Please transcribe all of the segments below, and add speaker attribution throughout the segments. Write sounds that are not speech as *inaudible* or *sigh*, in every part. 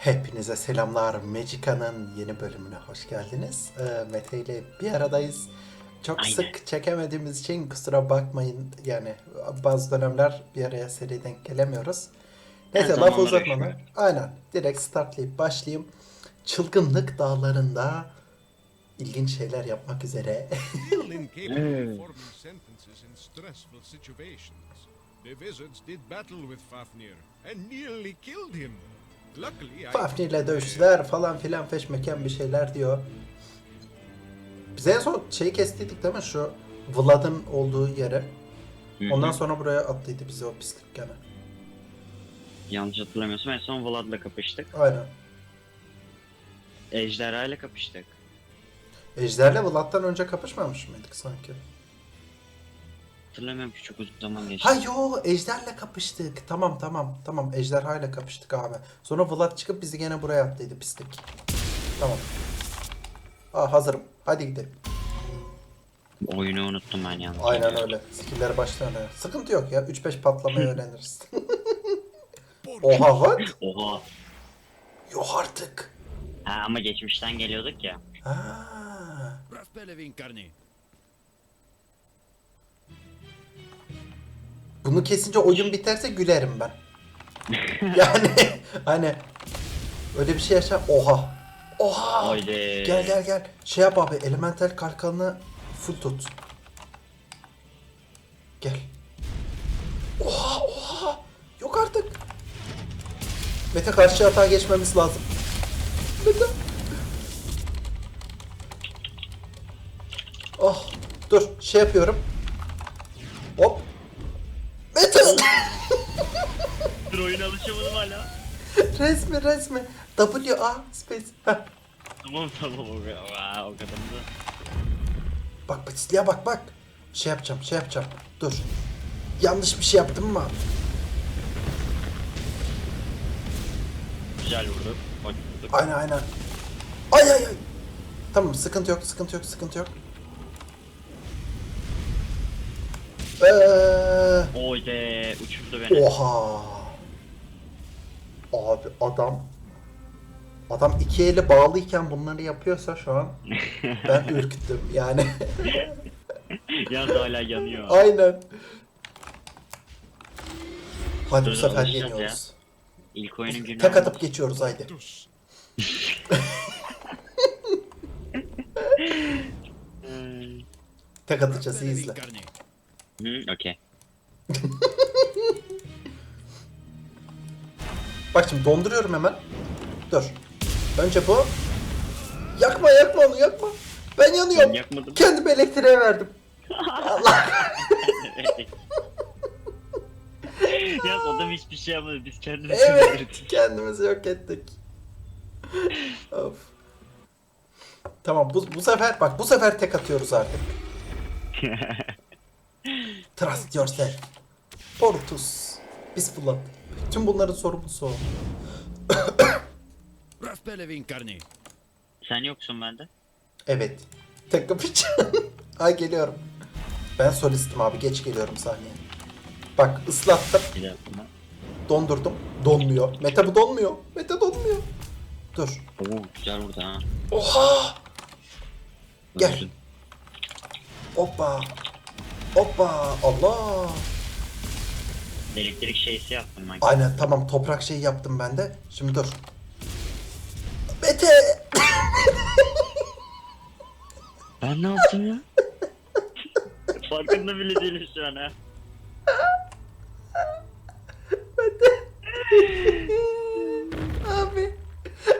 Speaker 1: Hepinize selamlar. Magica'nın yeni bölümüne hoş geldiniz. Ee, Mete ile bir aradayız. Çok
Speaker 2: Aynen.
Speaker 1: sık çekemediğimiz için kusura bakmayın. Yani bazı dönemler bir araya seri denk gelemiyoruz. Neyse laf uzatmadan. Aynen. Direkt startlayıp başlayayım. Çılgınlık dağlarında ilginç şeyler yapmak üzere. *laughs*
Speaker 3: The wizards did battle with Fafnir and nearly killed him.
Speaker 1: Fafnir ile dövüştüler falan filan feşmeken bir şeyler diyor. Biz en son şeyi kestiydik değil mi? Şu Vlad'ın olduğu yere. Ondan sonra buraya attıydı bizi o pislik gene.
Speaker 2: Yanlış hatırlamıyorsam en son Vlad'la kapıştık.
Speaker 1: Aynen.
Speaker 2: Ejderha ile kapıştık.
Speaker 1: Ejder'le Vlad'dan önce kapışmamış mıydık sanki?
Speaker 2: Hatırlamıyorum ki çok uzun zaman geçti.
Speaker 1: Ha yo Ejder'le kapıştık. Tamam tamam tamam Ejderha ile kapıştık abi. Sonra Vlad çıkıp bizi gene buraya attıydı pislik. Tamam. Aa hazırım. Hadi gidelim.
Speaker 2: Oyunu unuttum ben yalnız.
Speaker 1: Aynen öyle. Skill'leri baştan öyle. Sıkıntı yok ya. 3-5 patlamayı *laughs* öğreniriz. *laughs* Oha what?
Speaker 2: Oha.
Speaker 1: Yok artık.
Speaker 2: Ha, ama geçmişten geliyorduk ya.
Speaker 1: Ha. Bunu kesince oyun biterse gülerim ben. *laughs* yani hani öyle bir şey yaşa. Oha. Oha.
Speaker 2: Haydi.
Speaker 1: Gel gel gel. Şey yap abi. Elemental kalkanını full tut. Gel. Oha oha. Yok artık. Mete karşı hata geçmemiz lazım. Mete. Oh. Dur. Şey yapıyorum. Hop. Mete.
Speaker 2: Dur oyuna alışamadım hala.
Speaker 1: resmi resmi. W A space. Heh.
Speaker 2: Tamam tamam o kadar. Aa, o kadar da.
Speaker 1: Bak pisliğe bak bak. Şey yapacağım şey yapacağım. Dur. Yanlış bir şey yaptım mı?
Speaker 2: Güzel vurdu. Vurduk.
Speaker 1: Aynen aynen. Ay ay ay. Tamam sıkıntı yok sıkıntı yok sıkıntı yok. Eee,
Speaker 2: Oyde uçurdu beni.
Speaker 1: oha. Abi adam adam iki eli bağlıyken bunları yapıyorsa şu an ben *laughs* ürktüm yani. *laughs*
Speaker 2: Yalnız hala yanıyor.
Speaker 1: aynen. Hadi bu
Speaker 2: Dur,
Speaker 1: sefer
Speaker 2: alışacağız
Speaker 1: yeniyoruz.
Speaker 2: İlk oyunun günü.
Speaker 1: Tek atıp geçiyoruz haydi. *laughs* Tek atacağız iyi izle.
Speaker 2: Hı, okey.
Speaker 1: Bak şimdi donduruyorum hemen. Dur. Önce bu. Yakma yakma onu yakma. Ben yanıyorum.
Speaker 2: Ben yakmadım.
Speaker 1: Kendimi elektriğe verdim. Allah. *laughs*
Speaker 2: ya adam hiçbir şey yapmadı. Biz kendimizi
Speaker 1: Evet.
Speaker 2: öldürdük.
Speaker 1: Kendimizi yok ettik. of. Tamam bu, bu sefer bak bu sefer tek atıyoruz artık. *laughs* Trust yourself. Portus. Biz Vlad. Tüm bunların sorumlusu o. *coughs*
Speaker 3: Raspelevinkarni.
Speaker 2: Sen yoksun bende.
Speaker 1: Evet. Tek kapışacağım. *laughs* Ay geliyorum. Ben solistim abi geç geliyorum sahneye. Bak ıslattım.
Speaker 2: Bir dakika.
Speaker 1: Dondurdum. Donmuyor. Mete bu donmuyor. Mete donmuyor. Dur.
Speaker 2: Oo güzel vurdu ha.
Speaker 1: Oha! Gel. Hoppa. Hoppa. Allah.
Speaker 2: Elektrik şeysi yaptım ben.
Speaker 1: Aynen tamam toprak şeyi yaptım ben de. Şimdi dur. Mete.
Speaker 2: Ben ne yaptım ya? *laughs* Farkında bile değilim şu an ha.
Speaker 1: Abi.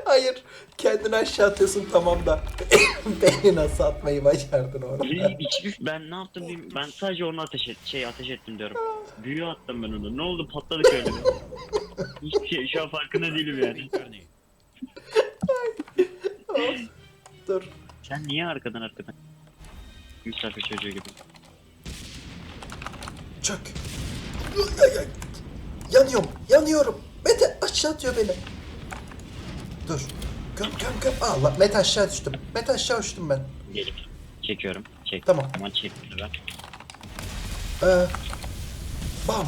Speaker 1: Hayır. Kendini aşağı atıyorsun tamam da. *laughs* Beni nasıl atmayı başardın orada?
Speaker 2: Hiçbir ben ne yaptım bilmiyorum. Ben sadece onu ateş et, şey ateş ettim diyorum. Büyü attım ben onu. Ne oldu patladık öyle. bir. Hiçbir şey şu an farkında değilim yani.
Speaker 1: Dur.
Speaker 2: Sen niye arkadan arkadan? Misafir çocuğu gibi.
Speaker 1: Çök. Yanıyorum. Yanıyorum. Mete aşağı atıyor beni. Dur. Göm göm göm. Allah. Mete aşağı düştüm. Mete aşağı uçtum ben.
Speaker 2: Gelip çekiyorum. Çek.
Speaker 1: Tamam.
Speaker 2: Aman çek ben.
Speaker 1: Ee, bam.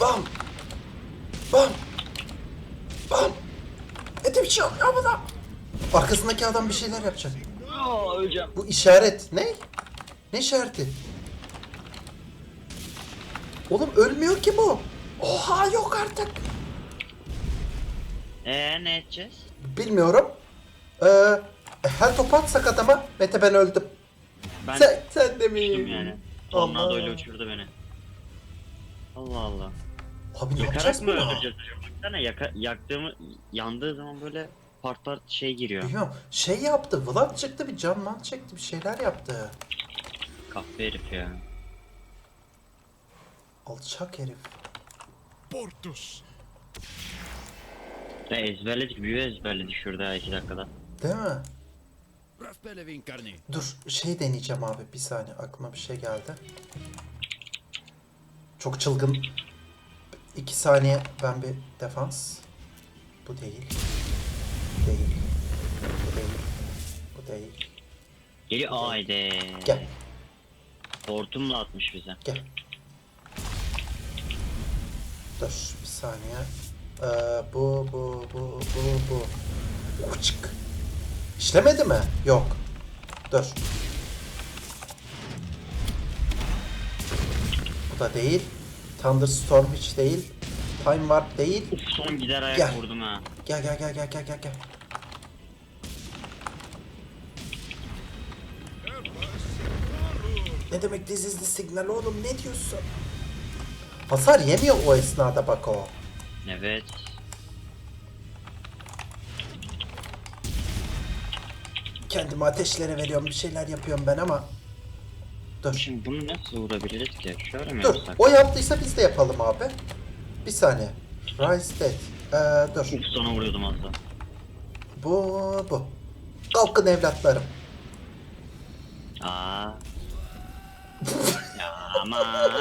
Speaker 1: Bam. Bam. Bam. bir şey oluyor buna. Arkasındaki adam bir şeyler yapacak.
Speaker 2: Aa, öleceğim.
Speaker 1: Bu işaret ne? Ne işareti? Oğlum ölmüyor ki bu. Oha yok artık.
Speaker 2: Eee ne edeceğiz?
Speaker 1: Bilmiyorum. Ee, her topu atsak adama. Mete ben öldüm.
Speaker 2: Ben
Speaker 1: Sen, sen de mi?
Speaker 2: düştüm yani. Tornado öyle uçurdu beni. Allah Allah.
Speaker 1: Abi ne
Speaker 2: Yakarak
Speaker 1: yapacağız
Speaker 2: mı
Speaker 1: bunu?
Speaker 2: öldüreceğiz? Baksana yaka, yaktığımı, yandığı zaman böyle part part şey giriyor.
Speaker 1: Bilmiyorum. Şey yaptı. Vlad çıktı bir can man çekti. Bir şeyler yaptı.
Speaker 2: Kahve herif ya.
Speaker 1: Alçak herif.
Speaker 3: Portus.
Speaker 2: Ne ezberledik, büyü ezberledik şurada iki dakikada.
Speaker 1: Değil mi? Dur şey deneyeceğim abi. Bir saniye aklıma bir şey geldi. Çok çılgın. İki saniye ben bir defans. Bu değil. Bu değil. Bu değil. Bu değil.
Speaker 2: Geliyor ayde.
Speaker 1: Gel.
Speaker 2: Hortumla atmış bize.
Speaker 1: Gel. Dur bir saniye. Ee, bu bu bu bu bu. Uçuk. İşlemedi mi? Yok. Dur. Bu da değil. Thunderstorm hiç değil. Time Warp değil.
Speaker 2: Uf son gider ayak
Speaker 1: Gel.
Speaker 2: vurdum ha.
Speaker 1: Gel gel gel gel gel gel gel. Ne demek this is the signal oğlum ne diyorsun? Hasar yemiyor o esnada bak o.
Speaker 2: Evet.
Speaker 1: Kendimi ateşlere veriyorum bir şeyler yapıyorum ben ama. Dur.
Speaker 2: Şimdi bunu nasıl vurabiliriz ki? Şöyle mi
Speaker 1: Dur.
Speaker 2: yapsak?
Speaker 1: O yaptıysa biz de yapalım abi. Bir saniye. Rise Dead. Ee, dur.
Speaker 2: Uf sana vuruyordum az daha.
Speaker 1: Bu bu. Kalkın evlatlarım.
Speaker 2: Aa. *laughs* ya aman.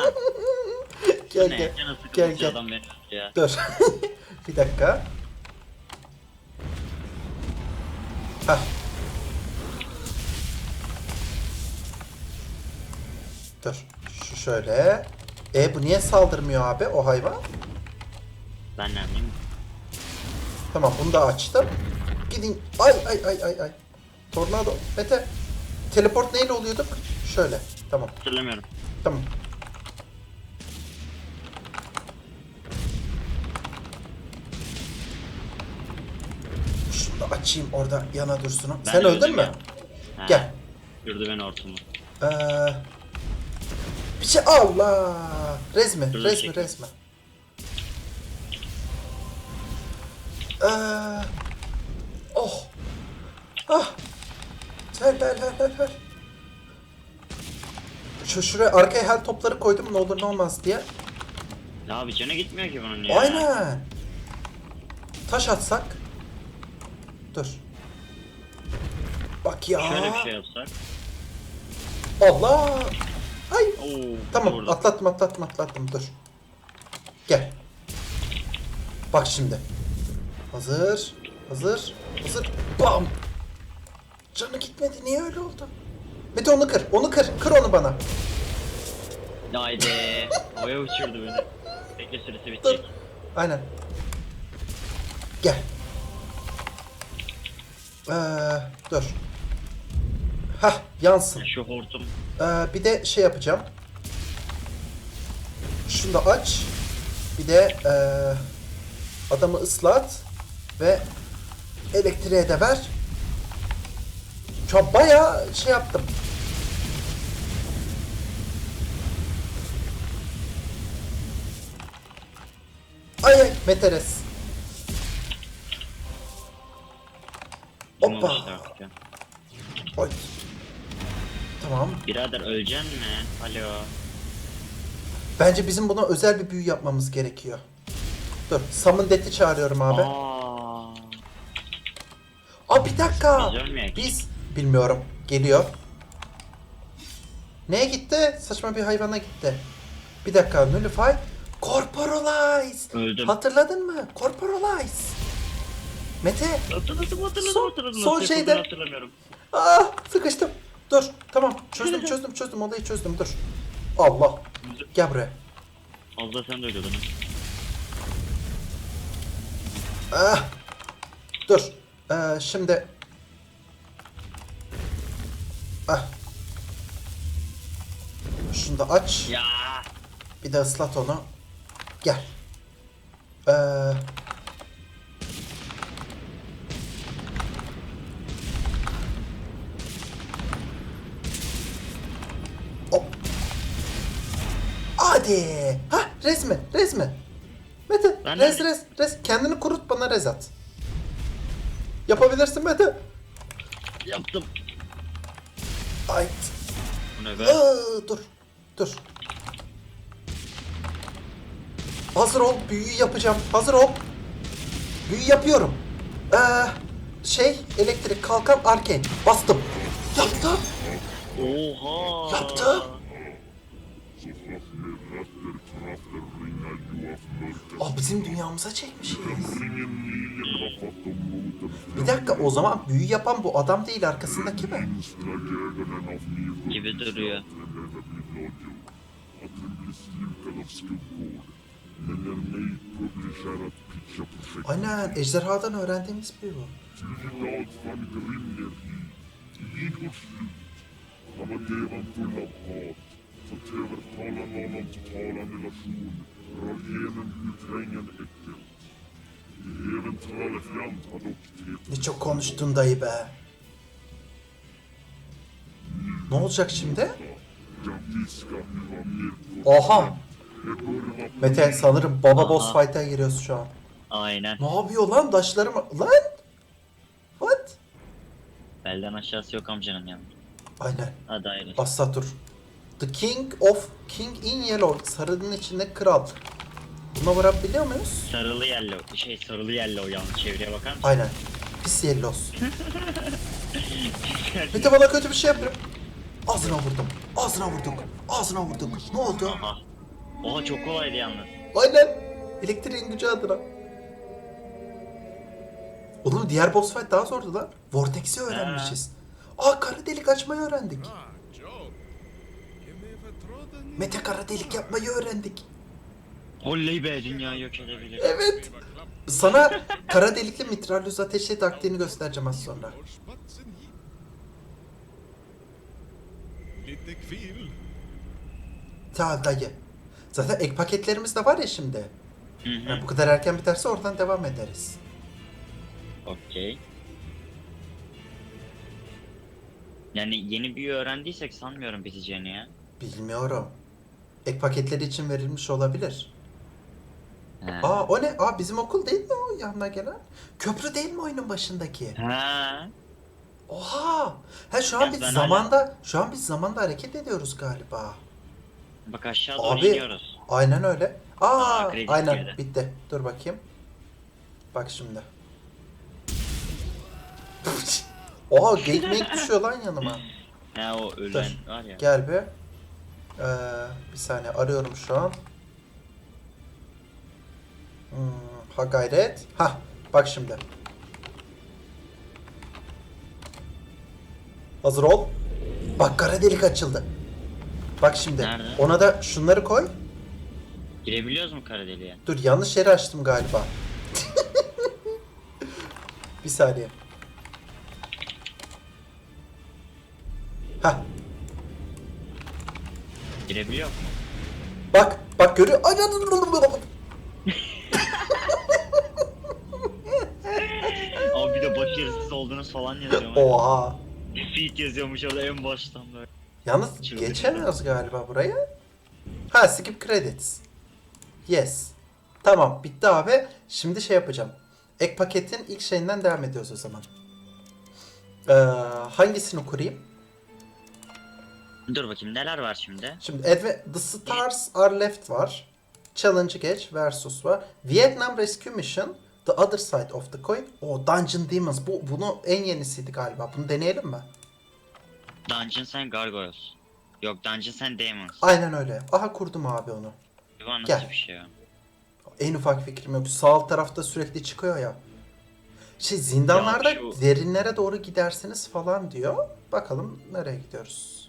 Speaker 1: Gel gel. Gel gel. Dur. *laughs* bir dakika. Hah. Dur. Şu şöyle. E bu niye saldırmıyor abi o hayvan?
Speaker 2: Ben ne?
Speaker 1: Tamam bunu da açtım. Gidin. Ay ay ay ay ay. Tornado. Mete. Teleport neyle oluyorduk? Şöyle. Tamam.
Speaker 2: Hatırlamıyorum.
Speaker 1: Tamam. Açayım orada yana dursun.
Speaker 2: Ben
Speaker 1: Sen öldün mü?
Speaker 2: Ha,
Speaker 1: Gel.
Speaker 2: Gördü beni hortumu.
Speaker 1: Ee, bir şey Allah. Resmi,
Speaker 2: Dur,
Speaker 1: resmi,
Speaker 2: çekeyim.
Speaker 1: resmi. Ee, oh. Ah. Ver, ver, ver, ver, ver. Şu şuraya arkaya her topları koydum ne olur ne olmaz diye.
Speaker 2: Ya abi canı gitmiyor ki bunun ya.
Speaker 1: Aynen. Taş atsak. Dur. Bak ya.
Speaker 2: Şöyle bir şey yapsak.
Speaker 1: Allah. Ay.
Speaker 2: Oo,
Speaker 1: Tamam
Speaker 2: vurdu.
Speaker 1: atlattım atlattım atlattım dur. Gel. Bak şimdi. Hazır. Hazır. Hazır. Bam. Canı gitmedi. Niye öyle oldu? Mete onu kır. Onu kır. Kır onu bana.
Speaker 2: Haydi. *laughs* Havaya uçurdu beni. Bekle süresi
Speaker 1: Dur.
Speaker 2: bitecek.
Speaker 1: Aynen. Gel. Ee, dur. Hah yansın.
Speaker 2: Şu hortum.
Speaker 1: Ee, bir de şey yapacağım. Şunu da aç. Bir de ee, adamı ıslat ve elektriğe de ver. An bayağı şey yaptım. Ay ay Meteres. Hoppa.
Speaker 2: artık ya.
Speaker 1: Oy. Tamam.
Speaker 2: Birader öleceksin mi? Alo.
Speaker 1: Bence bizim buna özel bir büyü yapmamız gerekiyor. Dur, Summon Death'i çağırıyorum abi.
Speaker 2: Aa.
Speaker 1: Aa bir dakika.
Speaker 2: Biz ölmeyek.
Speaker 1: Biz bilmiyorum. Geliyor. Neye gitti? Saçma bir hayvana gitti. Bir dakika. Nullify. Corporalize.
Speaker 2: Öldüm.
Speaker 1: Hatırladın mı? Corporalize. Mete.
Speaker 2: Hatırladım hatırladım
Speaker 1: Son-
Speaker 2: hatırladım.
Speaker 1: son
Speaker 2: Nasıl
Speaker 1: şeyde-
Speaker 2: hatırlamıyorum.
Speaker 1: Aa sıkıştım. Dur. Tamam. *laughs* Çözdüm çözdüm çözdüm. Olayı çözdüm. Dur. Allah. Gel buraya.
Speaker 2: Da sen de ölüyordun.
Speaker 1: Ah. Dur. Ee, şimdi... Ah. Şunu da aç.
Speaker 2: Ya.
Speaker 1: Bir de ıslat onu. Gel. Ee, Hadi. Ha resmi resmi. Mete
Speaker 2: Ben
Speaker 1: res res res. Kendini kurut bana res at. Yapabilirsin Mete.
Speaker 2: Yaptım.
Speaker 1: Ay.
Speaker 2: Bu ne be?
Speaker 1: Aa, dur. Dur. Hazır ol. Büyüyü yapacağım. Hazır ol. Büyü yapıyorum. Ee, şey elektrik kalkan arcane. Bastım. Yaptım.
Speaker 2: Oha.
Speaker 1: Yaptım. Aa bizim dünyamıza çekmişiz. Bir dakika o zaman büyü yapan bu adam değil arkasındaki mi?
Speaker 2: Gibi duruyor.
Speaker 1: Aynen ejderhadan öğrendiğimiz büyü bu. Ne çok konuştun dayı be. Ne olacak şimdi? Oha! Mete sanırım baba boss
Speaker 2: Aha.
Speaker 1: fight'a giriyoruz şu an.
Speaker 2: Aynen.
Speaker 1: Ne yapıyor lan? Daşlarım... Lan! What?
Speaker 2: Belden aşağısı yok amcanın yanında.
Speaker 1: Aynen.
Speaker 2: Hadi hayırlısı.
Speaker 1: Asatur. The King of King in Yellow. Sarının içinde kral. Buna vurabiliyor muyuz?
Speaker 2: Sarılı yellow. Şey sarılı yellow yalnız çevreye bakar mısın?
Speaker 1: Aynen. Pis yellos. *laughs* Mete bana kötü bir şey yapıyor. Ağzına vurdum. Ağzına vurduk. Ağzına vurduk. Ne oldu?
Speaker 2: Aha. Oha çok kolaydı yalnız.
Speaker 1: Aynen. Elektriğin gücü adına. Oğlum diğer boss fight daha zordu lan. Vortex'i öğrenmişiz. Aa kara delik açmayı öğrendik. Mete kara delik yapmayı öğrendik.
Speaker 2: Oley be dünyayı yok edebilir.
Speaker 1: Evet. Sana kara delikli mitralyöz ateşi taktiğini göstereceğim az sonra. Tamam dayı. Zaten ek paketlerimiz de var ya şimdi.
Speaker 2: Hı
Speaker 1: Yani bu kadar erken biterse oradan devam ederiz.
Speaker 2: Okey. Yani yeni bir öğrendiysek sanmıyorum biteceğini ya.
Speaker 1: Bilmiyorum. Ek paketleri için verilmiş olabilir.
Speaker 2: He.
Speaker 1: Aa o ne? Aa bizim okul değil mi o yanına gelen? Köprü değil mi oyunun başındaki?
Speaker 2: Ha.
Speaker 1: Oha! Ha şu an
Speaker 2: Ya
Speaker 1: biz
Speaker 2: ben
Speaker 1: zamanda şu an biz zamanda hareket ediyoruz galiba.
Speaker 2: Bak aşağı doğru
Speaker 1: Abi.
Speaker 2: iniyoruz.
Speaker 1: Aynen öyle. Aa,
Speaker 2: Aa, kredi
Speaker 1: aynen
Speaker 2: girdi.
Speaker 1: bitti. Dur bakayım. Bak şimdi. *laughs* Oha gate düşüyor lan yanıma.
Speaker 2: Ha o ölen var ya.
Speaker 1: Gel bir. Ee, bir saniye arıyorum şu an. Hmm, ha gayret. Ha bak şimdi. Hazır ol. Bak kara delik açıldı. Bak şimdi.
Speaker 2: Nerede?
Speaker 1: Ona da şunları koy.
Speaker 2: Girebiliyoruz mu kara deliğe?
Speaker 1: Dur yanlış yeri açtım galiba. *laughs* bir saniye.
Speaker 2: Girebiliyor mu?
Speaker 1: bak bak görüyor. Ay.
Speaker 2: Abi bir de başarısız oldunuz falan yazıyor.
Speaker 1: Oha.
Speaker 2: Defeat yazıyormuş orada en baştan böyle.
Speaker 1: Yalnız
Speaker 2: Çılgın.
Speaker 1: geçemiyoruz galiba buraya. Ha skip credits. Yes. Tamam bitti abi. Şimdi şey yapacağım. Ek paketin ilk şeyinden devam ediyoruz o zaman. Ee, hangisini kurayım?
Speaker 2: Dur bakayım neler var şimdi?
Speaker 1: Şimdi Adve- The Stars Are Left var. Challenge Geç versus var. Vietnam Rescue Mission. The Other Side of the Coin. O Dungeon Demons. Bu bunu en yenisiydi galiba. Bunu deneyelim mi?
Speaker 2: Dungeons and Gargoyles. Yok Dungeons and Demons.
Speaker 1: Aynen öyle. Aha kurdum abi onu.
Speaker 2: Bu nasıl
Speaker 1: Gel.
Speaker 2: bir şey ya?
Speaker 1: En ufak fikrim yok. Sağ alt tarafta sürekli çıkıyor ya. Şey zindanlarda
Speaker 2: Ya şu-
Speaker 1: derinlere doğru gidersiniz falan diyor. Bakalım nereye gidiyoruz.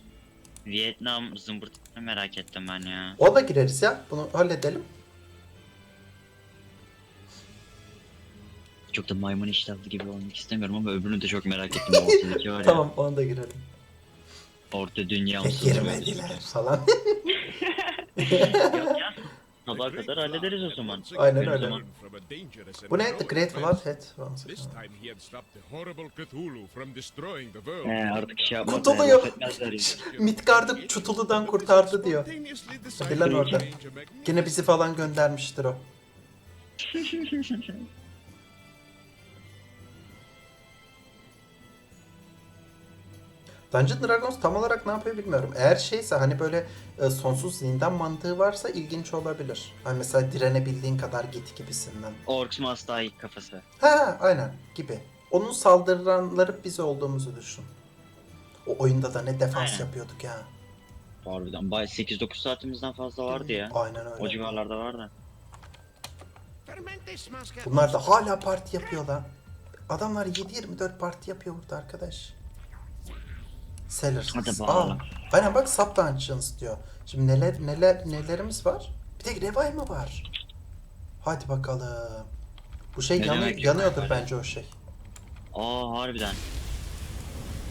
Speaker 2: Vietnam zımbırtını merak ettim ben ya.
Speaker 1: O da gireriz ya. Bunu halledelim.
Speaker 2: Çok da maymun iştahlı gibi olmak istemiyorum ama öbürünü de çok merak ettim. O ortadaki var ya. *laughs*
Speaker 1: Tamam ona da girelim.
Speaker 2: Orta dünya
Speaker 1: Ve
Speaker 2: usulü böyle.
Speaker 1: girmediler falan. *laughs* *laughs*
Speaker 2: Yok ya. Sabaha kadar hallederiz o zaman.
Speaker 1: Aynen öyle.
Speaker 3: again, from a dangerous
Speaker 1: Bu ne?
Speaker 3: and
Speaker 1: The Great. Head.
Speaker 3: Time he had stopped the horrible Cthulhu from destroying the world.
Speaker 2: He artık şey yapmaz.
Speaker 1: Kurtuluyor. *laughs* Midgard'ı Çutulu'dan kurtardı diyor. Hadi lan orada. Gene bizi falan göndermiştir o. *laughs* Dungeon Dragons tam olarak ne yapıyor bilmiyorum. Eğer şeyse hani böyle e, sonsuz zindan mantığı varsa ilginç olabilir. Hani mesela direnebildiğin kadar git gibisinden.
Speaker 2: Orcs Must kafası.
Speaker 1: Ha aynen gibi. Onun saldıranları biz olduğumuzu düşün. O oyunda da ne defans
Speaker 2: Aynen.
Speaker 1: yapıyorduk ya.
Speaker 2: Harbiden. Bay 8-9 saatimizden fazla vardı ya.
Speaker 1: Aynen
Speaker 2: O
Speaker 1: öyle.
Speaker 2: civarlarda vardı.
Speaker 1: Bunlar da hala parti yapıyorlar. Adamlar 7-24 parti yapıyor burada arkadaş. Sellers.
Speaker 2: Hadi
Speaker 1: Aa,
Speaker 2: bakalım.
Speaker 1: aynen bak Sub Dungeons diyor. Şimdi neler neler nelerimiz var? Bir tek Revay mı var? Hadi bakalım. Bu şey
Speaker 2: Ne
Speaker 1: yanı-
Speaker 2: demek
Speaker 1: yanıyordur bence o şey.
Speaker 2: Aa harbiden.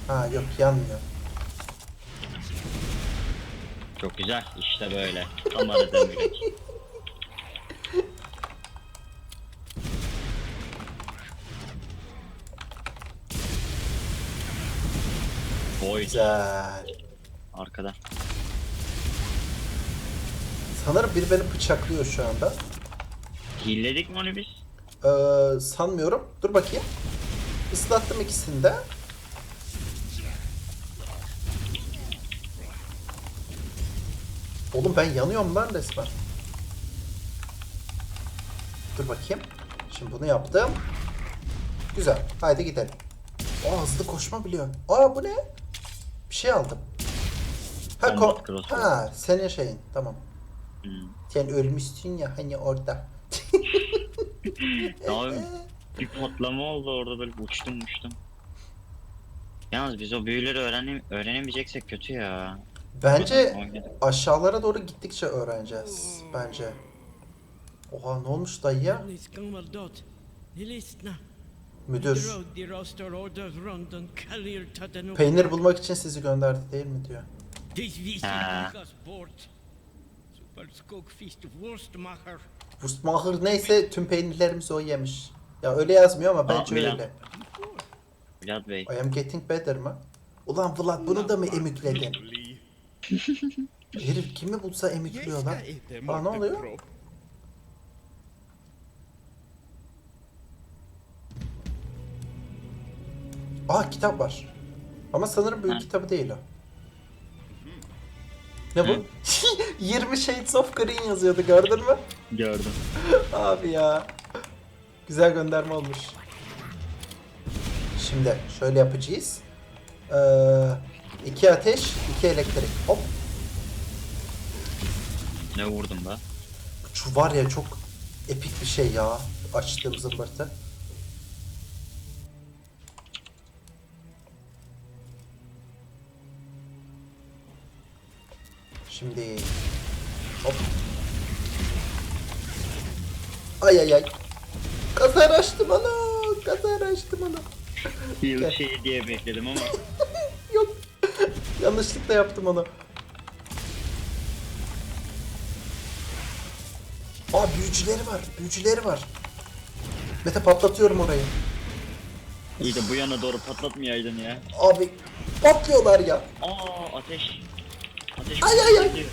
Speaker 1: Ha yok yanmıyor.
Speaker 2: Çok güzel. İşte böyle. Tam aradığım. *laughs* Boy
Speaker 1: Güzel.
Speaker 2: arkada.
Speaker 1: Sanırım biri beni bıçaklıyor şu anda.
Speaker 2: Hilledik mi onu biz?
Speaker 1: Ee, sanmıyorum. Dur bakayım. Islattım ikisini de. Oğlum ben yanıyorum lan resmen. Dur bakayım. Şimdi bunu yaptım. Güzel. Haydi gidelim. Aa hızlı koşma biliyor. Aa bu ne? Bir şey aldım. Ha,
Speaker 2: Combat
Speaker 1: ko-
Speaker 2: crossbow.
Speaker 1: ha senin şeyin. Tamam.
Speaker 2: Hmm.
Speaker 1: Sen ölmüşsün ya hani orada. *laughs*
Speaker 2: Abi bir patlama oldu orada böyle uçtum uçtum. Yalnız biz o büyüleri öğrenem öğrenemeyeceksek kötü ya.
Speaker 1: Bence aşağılara doğru gittikçe öğreneceğiz bence. Oha ne olmuş dayı ya? Müdür. Peynir bulmak için sizi gönderdi değil mi diyor.
Speaker 2: Ha.
Speaker 4: Wurstmacher.
Speaker 1: Neyse tüm peynirlerimizi o yemiş. Ya öyle yazmıyor ama bence
Speaker 2: Milan.
Speaker 1: öyle.
Speaker 2: Vlad Bey.
Speaker 1: I am getting better mı? Ulan Vlad bunu da mı emükledin? *laughs* Herif kimi bulsa emükliyor lan. Aa ne oluyor? Aa kitap var. Ama sanırım büyük kitabı değil o. Ne bu?
Speaker 2: Hı. *laughs*
Speaker 1: 20 Shades of Green yazıyordu gördün mü?
Speaker 2: Gördüm. *laughs*
Speaker 1: Abi ya. Güzel gönderme olmuş. Şimdi şöyle yapacağız. Ee, iki ateş, iki elektrik. Hop.
Speaker 2: Ne vurdum da?
Speaker 1: Şu var ya çok epik bir şey ya. Açtığım zımbırtı. Şimdi hop. Ay ay ay. Kazar açtım onu. Kazar açtım onu.
Speaker 2: Bir şey diye bekledim ama. *laughs*
Speaker 1: Yok. Yanlışlıkla yaptım onu. Aa büyücüleri var. Büyücüleri var. Mete patlatıyorum orayı.
Speaker 2: İyi de bu yana doğru patlatmayaydın ya.
Speaker 1: Abi patlıyorlar ya.
Speaker 2: Aa ateş. Ateş.
Speaker 1: Ay, ay, ay.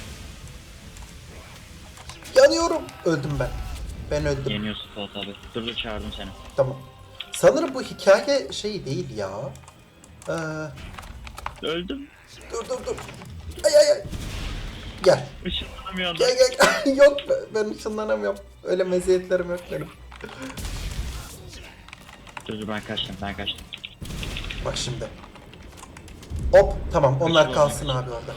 Speaker 1: Yanıyorum. Öldüm ben. Ben öldüm.
Speaker 2: Yeniyorsun Fuat abi. Dur dur çağırdım seni.
Speaker 1: Tamam. Sanırım bu hikaye şeyi değil ya. Ee,
Speaker 2: Öldüm.
Speaker 1: dur dur dur. Ay ay ay. Gel.
Speaker 2: Işınlanamıyor
Speaker 1: Gel gel. *laughs* yok ben ışınlanamıyorum. Öyle meziyetlerim yok benim.
Speaker 2: Dur dur ben kaçtım ben kaçtım.
Speaker 1: Bak şimdi. Hop tamam onlar kalsın abi orada.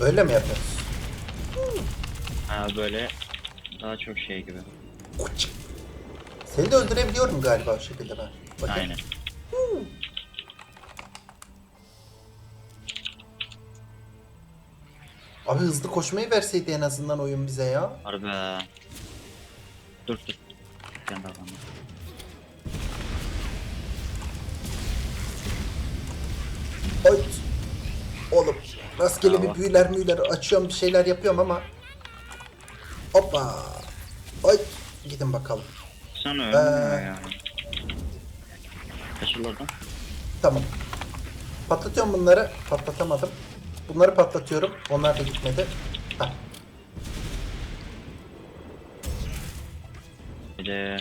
Speaker 1: Böyle mi yapıyoruz?
Speaker 2: Ha böyle daha çok şey gibi.
Speaker 1: Uç. Seni de öldürebiliyorum galiba o şekilde ben. Bakın.
Speaker 2: Aynen.
Speaker 1: Abi hızlı koşmayı verseydi en azından oyun bize ya.
Speaker 2: Harbi. Dur dur. Kendi adamı.
Speaker 1: Rastgele bir büyüler müyüler açıyorum bir şeyler yapıyorum ama. Hoppa. Ay. Gidin bakalım.
Speaker 2: Sen öldün
Speaker 1: Ee.
Speaker 2: ya.
Speaker 1: Tamam. Patlatıyorum bunları. Patlatamadım. Bunları patlatıyorum. Onlar da gitmedi. Hah.
Speaker 2: Hadi.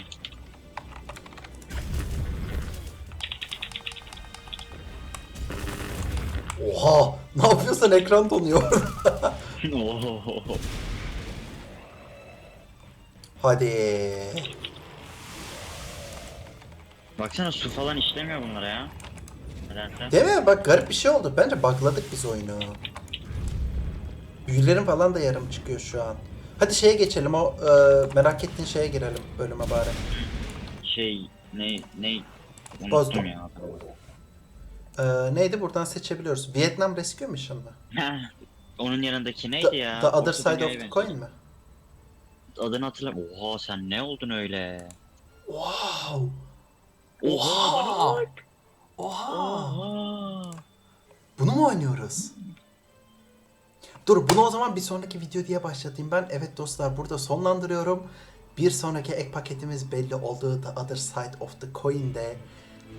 Speaker 1: Oha! Ne yapıyorsun? Ekran donuyor. *laughs* Hadi.
Speaker 2: Baksana su falan işlemiyor bunlara ya. Nedense.
Speaker 1: Değil mi? Bak garip bir şey oldu. Bence bugladık biz oyunu. Büyülerin falan da yarım çıkıyor şu an. Hadi şeye geçelim. O e, merak ettiğin şeye girelim bölüme bari.
Speaker 2: Şey ne ne unuttum
Speaker 1: Bozdum.
Speaker 2: ya.
Speaker 1: E, neydi? Buradan seçebiliyoruz. Vietnam Rescue Mission mı?
Speaker 2: Onun yanındaki
Speaker 1: The,
Speaker 2: neydi ya?
Speaker 1: the Other
Speaker 2: Orta
Speaker 1: Side of the. Coin mi?
Speaker 2: Adını hatırlamıyorum. Oha sen ne oldun öyle?
Speaker 1: Wow!
Speaker 2: Oha bak.
Speaker 1: Oha!
Speaker 2: Oha.
Speaker 1: Bunu mu oynuyoruz? Dur bunu o zaman bir sonraki video diye başlatayım ben. Evet dostlar burada sonlandırıyorum. Bir sonraki ek paketimiz belli oldu. The Other Side of the Coin'de.